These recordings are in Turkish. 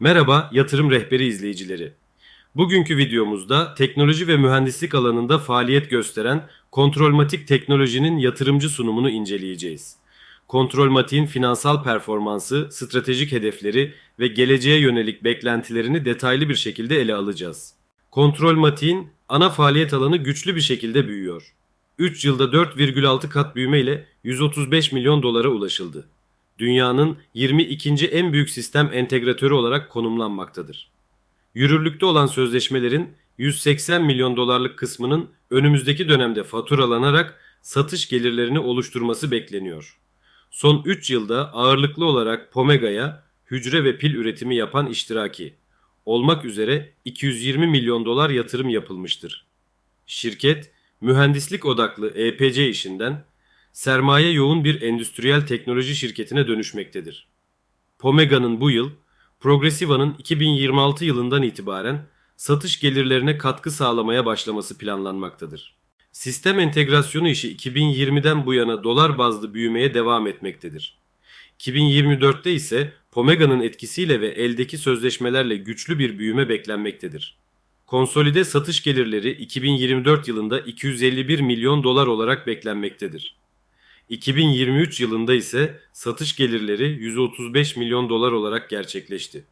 Merhaba yatırım rehberi izleyicileri. Bugünkü videomuzda teknoloji ve mühendislik alanında faaliyet gösteren Kontrolmatik Teknoloji'nin yatırımcı sunumunu inceleyeceğiz. Kontrolmatik'in finansal performansı, stratejik hedefleri ve geleceğe yönelik beklentilerini detaylı bir şekilde ele alacağız. Kontrolmatik'in ana faaliyet alanı güçlü bir şekilde büyüyor. 3 yılda 4,6 kat büyümeyle 135 milyon dolara ulaşıldı dünyanın 22. en büyük sistem entegratörü olarak konumlanmaktadır. Yürürlükte olan sözleşmelerin 180 milyon dolarlık kısmının önümüzdeki dönemde faturalanarak satış gelirlerini oluşturması bekleniyor. Son 3 yılda ağırlıklı olarak Pomega'ya hücre ve pil üretimi yapan iştiraki olmak üzere 220 milyon dolar yatırım yapılmıştır. Şirket mühendislik odaklı EPC işinden sermaye yoğun bir endüstriyel teknoloji şirketine dönüşmektedir. Pomega'nın bu yıl, Progressiva'nın 2026 yılından itibaren satış gelirlerine katkı sağlamaya başlaması planlanmaktadır. Sistem entegrasyonu işi 2020'den bu yana dolar bazlı büyümeye devam etmektedir. 2024'te ise Pomega'nın etkisiyle ve eldeki sözleşmelerle güçlü bir büyüme beklenmektedir. Konsolide satış gelirleri 2024 yılında 251 milyon dolar olarak beklenmektedir. 2023 yılında ise satış gelirleri 135 milyon dolar olarak gerçekleşti.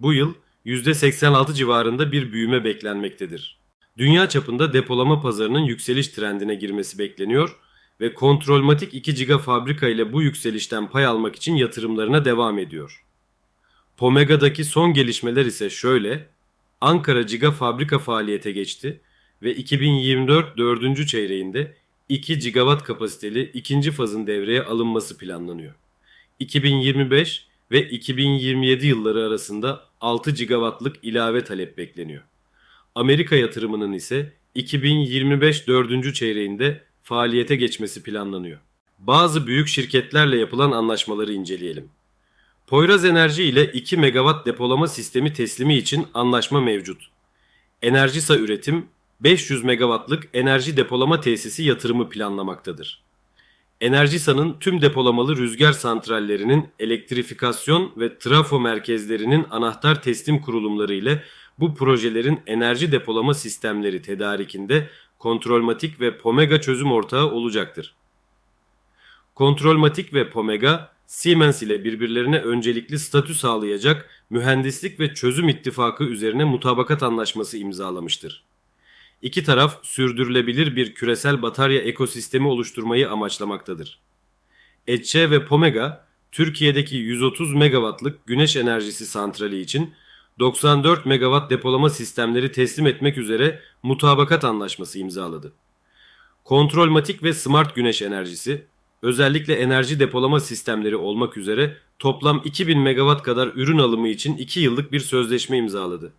Bu yıl %86 civarında bir büyüme beklenmektedir. Dünya çapında depolama pazarının yükseliş trendine girmesi bekleniyor ve Kontrolmatik 2 giga fabrika ile bu yükselişten pay almak için yatırımlarına devam ediyor. Pomega'daki son gelişmeler ise şöyle. Ankara Giga fabrika faaliyete geçti ve 2024 4. çeyreğinde 2 gigawatt kapasiteli ikinci fazın devreye alınması planlanıyor. 2025 ve 2027 yılları arasında 6 gigawattlık ilave talep bekleniyor. Amerika yatırımının ise 2025 4. çeyreğinde faaliyete geçmesi planlanıyor. Bazı büyük şirketlerle yapılan anlaşmaları inceleyelim. Poyraz Enerji ile 2 megawatt depolama sistemi teslimi için anlaşma mevcut. Enerjisa Üretim 500 megawattlık enerji depolama tesisi yatırımı planlamaktadır. Enerjisa'nın tüm depolamalı rüzgar santrallerinin elektrifikasyon ve trafo merkezlerinin anahtar teslim kurulumları ile bu projelerin enerji depolama sistemleri tedarikinde Kontrolmatik ve Pomega çözüm ortağı olacaktır. Kontrolmatik ve Pomega, Siemens ile birbirlerine öncelikli statü sağlayacak mühendislik ve çözüm ittifakı üzerine mutabakat anlaşması imzalamıştır. İki taraf sürdürülebilir bir küresel batarya ekosistemi oluşturmayı amaçlamaktadır. Etçe ve Pomega, Türkiye'deki 130 megawattlık güneş enerjisi santrali için 94 megawatt depolama sistemleri teslim etmek üzere mutabakat anlaşması imzaladı. Kontrolmatik ve smart güneş enerjisi, özellikle enerji depolama sistemleri olmak üzere toplam 2000 megawatt kadar ürün alımı için 2 yıllık bir sözleşme imzaladı.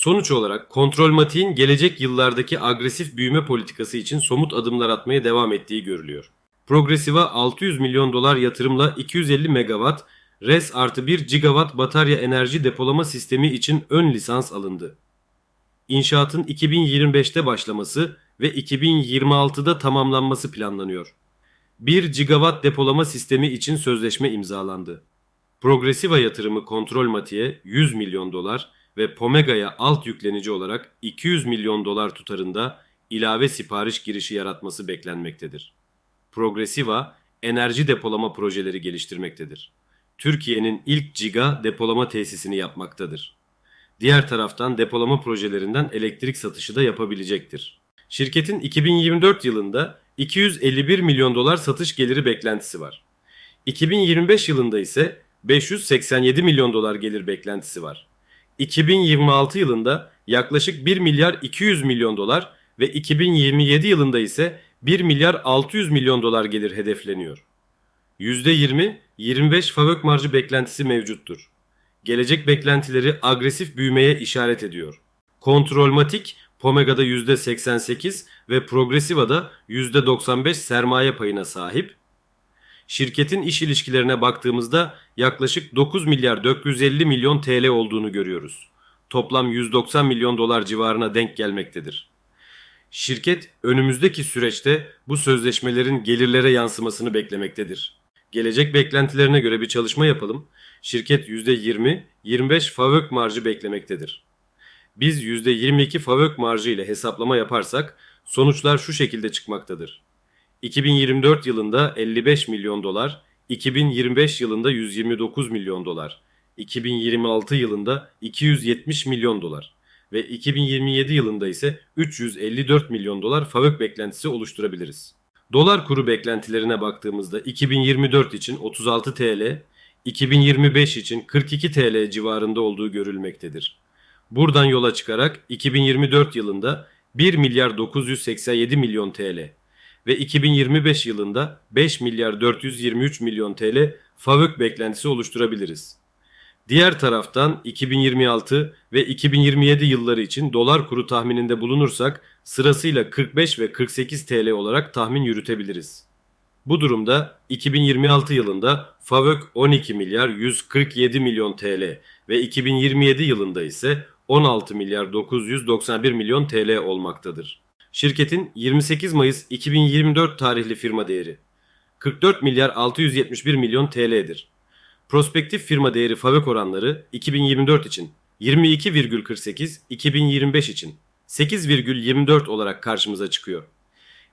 Sonuç olarak Kontrolmatik'in gelecek yıllardaki agresif büyüme politikası için somut adımlar atmaya devam ettiği görülüyor. Progressiva 600 milyon dolar yatırımla 250 megawatt RES artı 1 gigawatt batarya enerji depolama sistemi için ön lisans alındı. İnşaatın 2025'te başlaması ve 2026'da tamamlanması planlanıyor. 1 gigawatt depolama sistemi için sözleşme imzalandı. Progressiva yatırımı Kontrolmatik'e 100 milyon dolar, ve Pomega'ya alt yüklenici olarak 200 milyon dolar tutarında ilave sipariş girişi yaratması beklenmektedir. Progressiva enerji depolama projeleri geliştirmektedir. Türkiye'nin ilk giga depolama tesisini yapmaktadır. Diğer taraftan depolama projelerinden elektrik satışı da yapabilecektir. Şirketin 2024 yılında 251 milyon dolar satış geliri beklentisi var. 2025 yılında ise 587 milyon dolar gelir beklentisi var. 2026 yılında yaklaşık 1 milyar 200 milyon dolar ve 2027 yılında ise 1 milyar 600 milyon dolar gelir hedefleniyor. %20-25 fabrik marjı beklentisi mevcuttur. Gelecek beklentileri agresif büyümeye işaret ediyor. Kontrolmatik Pomega'da %88 ve Progressiva'da %95 sermaye payına sahip şirketin iş ilişkilerine baktığımızda yaklaşık 9 milyar 450 milyon TL olduğunu görüyoruz. Toplam 190 milyon dolar civarına denk gelmektedir. Şirket önümüzdeki süreçte bu sözleşmelerin gelirlere yansımasını beklemektedir. Gelecek beklentilerine göre bir çalışma yapalım. Şirket %20-25 FAVÖK marjı beklemektedir. Biz %22 FAVÖK marjı ile hesaplama yaparsak sonuçlar şu şekilde çıkmaktadır. 2024 yılında 55 milyon dolar, 2025 yılında 129 milyon dolar, 2026 yılında 270 milyon dolar ve 2027 yılında ise 354 milyon dolar FAVÖK beklentisi oluşturabiliriz. Dolar kuru beklentilerine baktığımızda 2024 için 36 TL, 2025 için 42 TL civarında olduğu görülmektedir. Buradan yola çıkarak 2024 yılında 1 milyar 987 milyon TL ve 2025 yılında 5 milyar 423 milyon TL FAVÖK beklentisi oluşturabiliriz. Diğer taraftan 2026 ve 2027 yılları için dolar kuru tahmininde bulunursak sırasıyla 45 ve 48 TL olarak tahmin yürütebiliriz. Bu durumda 2026 yılında FAVÖK 12 milyar 147 milyon TL ve 2027 yılında ise 16 milyar 991 milyon TL olmaktadır. Şirketin 28 Mayıs 2024 tarihli firma değeri 44 milyar 671 milyon TL'dir. Prospektif firma değeri FAVÖK oranları 2024 için 22,48, 2025 için 8,24 olarak karşımıza çıkıyor.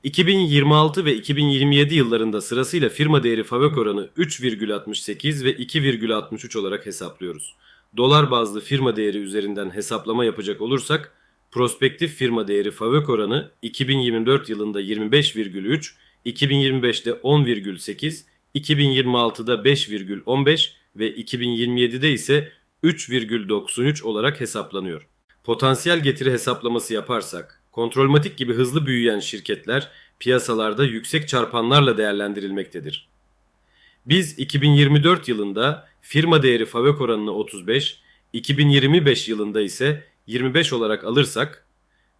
2026 ve 2027 yıllarında sırasıyla firma değeri FAVÖK oranı 3,68 ve 2,63 olarak hesaplıyoruz. Dolar bazlı firma değeri üzerinden hesaplama yapacak olursak prospektif firma değeri FAVÖK oranı 2024 yılında 25,3, 2025'te 10,8, 2026'da 5,15 ve 2027'de ise 3,93 olarak hesaplanıyor. Potansiyel getiri hesaplaması yaparsak, kontrolmatik gibi hızlı büyüyen şirketler piyasalarda yüksek çarpanlarla değerlendirilmektedir. Biz 2024 yılında firma değeri FAVÖK oranını 35, 2025 yılında ise 25 olarak alırsak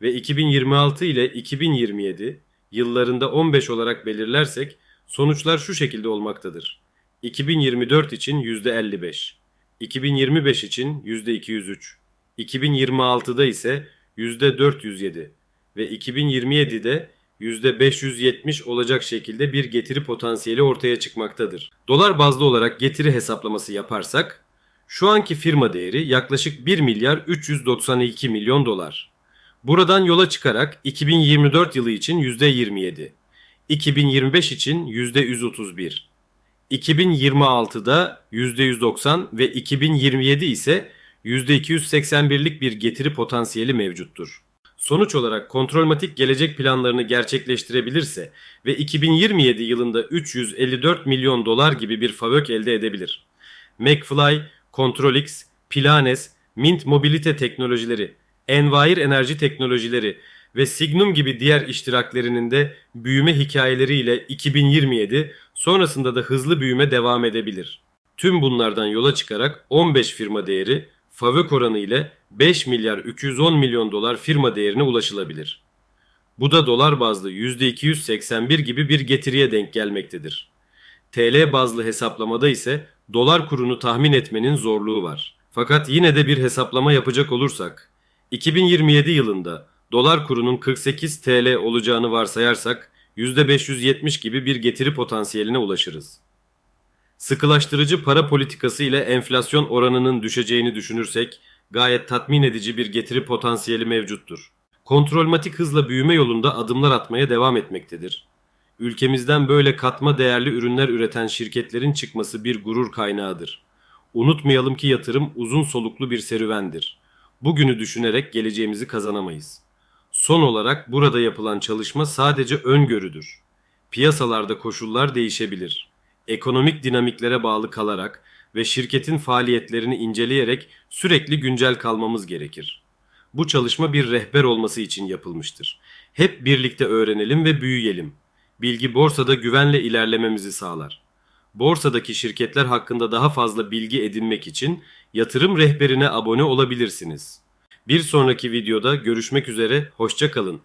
ve 2026 ile 2027 yıllarında 15 olarak belirlersek sonuçlar şu şekilde olmaktadır. 2024 için %55, 2025 için %203, 2026'da ise %407 ve 2027'de %570 olacak şekilde bir getiri potansiyeli ortaya çıkmaktadır. Dolar bazlı olarak getiri hesaplaması yaparsak şu anki firma değeri yaklaşık 1 milyar 392 milyon dolar. Buradan yola çıkarak 2024 yılı için %27, 2025 için %131, 2026'da %190 ve 2027 ise %281'lik bir getiri potansiyeli mevcuttur. Sonuç olarak kontrolmatik gelecek planlarını gerçekleştirebilirse ve 2027 yılında 354 milyon dolar gibi bir FAVÖK elde edebilir. McFly, Controlix, Planes, Mint Mobilite Teknolojileri, Envire Enerji Teknolojileri ve Signum gibi diğer iştiraklerinin de büyüme hikayeleriyle 2027 sonrasında da hızlı büyüme devam edebilir. Tüm bunlardan yola çıkarak 15 firma değeri FAVÖK oranı ile 5 milyar 210 milyon dolar firma değerine ulaşılabilir. Bu da dolar bazlı %281 gibi bir getiriye denk gelmektedir. TL bazlı hesaplamada ise dolar kurunu tahmin etmenin zorluğu var. Fakat yine de bir hesaplama yapacak olursak 2027 yılında dolar kurunun 48 TL olacağını varsayarsak %570 gibi bir getiri potansiyeline ulaşırız. Sıkılaştırıcı para politikası ile enflasyon oranının düşeceğini düşünürsek gayet tatmin edici bir getiri potansiyeli mevcuttur. Kontrolmatik hızla büyüme yolunda adımlar atmaya devam etmektedir. Ülkemizden böyle katma değerli ürünler üreten şirketlerin çıkması bir gurur kaynağıdır. Unutmayalım ki yatırım uzun soluklu bir serüvendir. Bugünü düşünerek geleceğimizi kazanamayız. Son olarak burada yapılan çalışma sadece öngörüdür. Piyasalarda koşullar değişebilir. Ekonomik dinamiklere bağlı kalarak ve şirketin faaliyetlerini inceleyerek sürekli güncel kalmamız gerekir. Bu çalışma bir rehber olması için yapılmıştır. Hep birlikte öğrenelim ve büyüyelim. Bilgi borsada güvenle ilerlememizi sağlar. Borsadaki şirketler hakkında daha fazla bilgi edinmek için yatırım rehberine abone olabilirsiniz. Bir sonraki videoda görüşmek üzere, hoşça kalın.